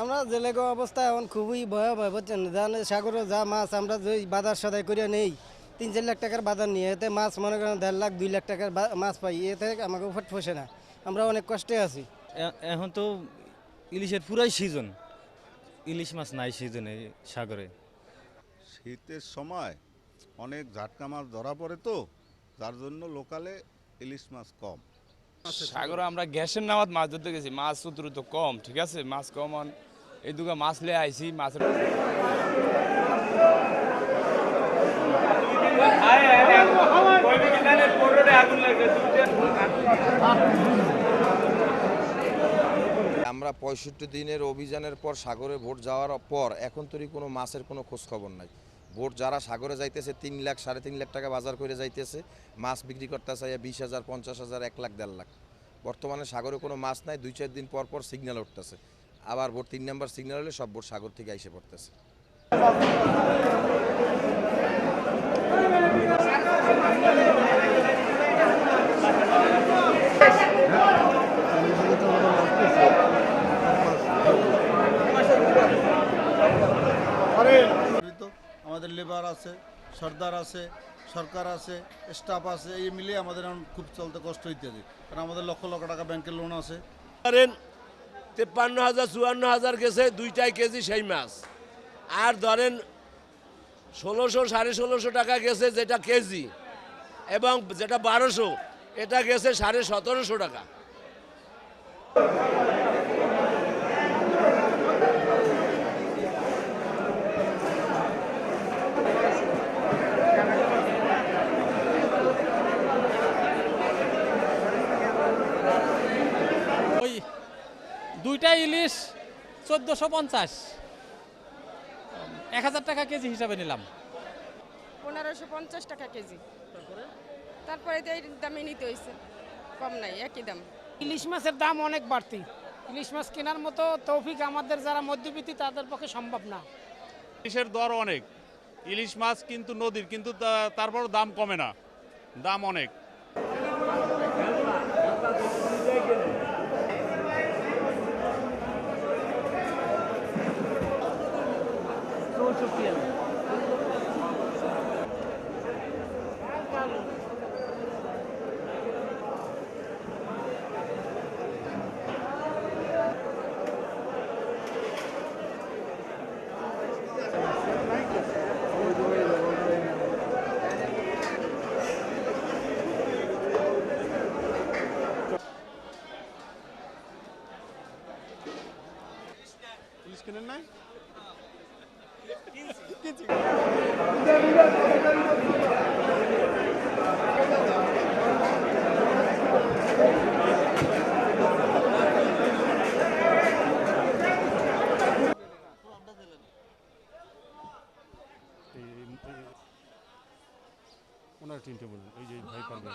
আমরা জেলেগো অবস্থা এখন খুবই ভয়াবহ বুঝছেন? জানে সাগরে যা মাছ আমরা যে বাজার সদাই করে নেই তিন চার লাখ টাকার বাজার নিয়ে এতে মাছ মনে করেন দেড় লাখ দুই লাখ টাকার মাছ পাই এতে আমাকে ফট ফসে না। আমরা অনেক কষ্টে আছি। এখন তো ইলিশের পুরাই সিজন ইলিশ মাছ নাই সিজনে সাগরে। শীতের সময় অনেক ঝাটকা মাছ ধরা পড়ে তো যার জন্য লোকালে ইলিশ মাছ কম। সাগরে আমরা গ্যাসের নামাত মাছ ধরতে গেছি। মাছ উত্তরত কম ঠিক আছে? মাছ কম এই দুগা মাছ লে আইছি মাছের আমরা পঁয়ষট্টি দিনের অভিযানের পর সাগরে ভোট যাওয়ার পর এখন তৈরি কোনো মাছের কোনো খোঁজ খবর নাই। ভোট যারা সাগরে যাইতেছে, তিন লাখ, সাড়ে তিন লাখ টাকা বাজার করে যাইতেছে, মাছ বিক্রি করতে চাই বিশ হাজার, পঞ্চাশ হাজার, এক লাখ, দেড় লাখ। বর্তমানে সাগরে কোনো মাছ নাই, দুই, চার দিন পর পর সিগন্যাল উঠতেছে। আবার বোট তিন নাম্বার সিগন্যাল হলে সব বোট সাগর থেকে এসে পড়তেছে তো আমাদের লেবার আছে, সর্দার আছে, সরকার আছে স্টাফ আছে, এই মিলিয়ে আমাদের এখন খুব চলতে কষ্ট ইত্যাদি কারণ আমাদের লক্ষ লক্ষ টাকা ব্যাংকের লোন আছে। ধরেন, তেপ্পান্ন হাজার, চুয়ান্ন হাজার গেছে, দুইটাই কেজি সেই মাছ। আর ধরেন, ষোলোশো, সাড়ে ষোলোশো টাকা গেছে যেটা কেজি, এবং যেটা বারোশো, এটা গেছে সাড়ে সতেরোশো টাকা। দুইটা ইলিশ চোদ্দোশো পঞ্চাশ। এক হাজার টাকা কেজি হিসাবে নিলাম। পনেরোশো পঞ্চাশ টাকা কেজি। তারপরে এই দামে নিতে হয়েছে কম নাই একই দাম। ইলিশ মাছের দাম অনেক বাড়তি। ইলিশ মাছ কেনার মতো তৌফিক আমাদের যারা মধ্যবিত্তি তাদের পক্ষে সম্ভব না। ইলিশের দর অনেক। ইলিশ মাছ কিন্তু নদীর কিন্তু তা- তারপরও দাম কমে না। দাম অনেক। Koşuyor. Who's gonna know? ওনার তিনটে বলুন ওই যে ভাই পারবেন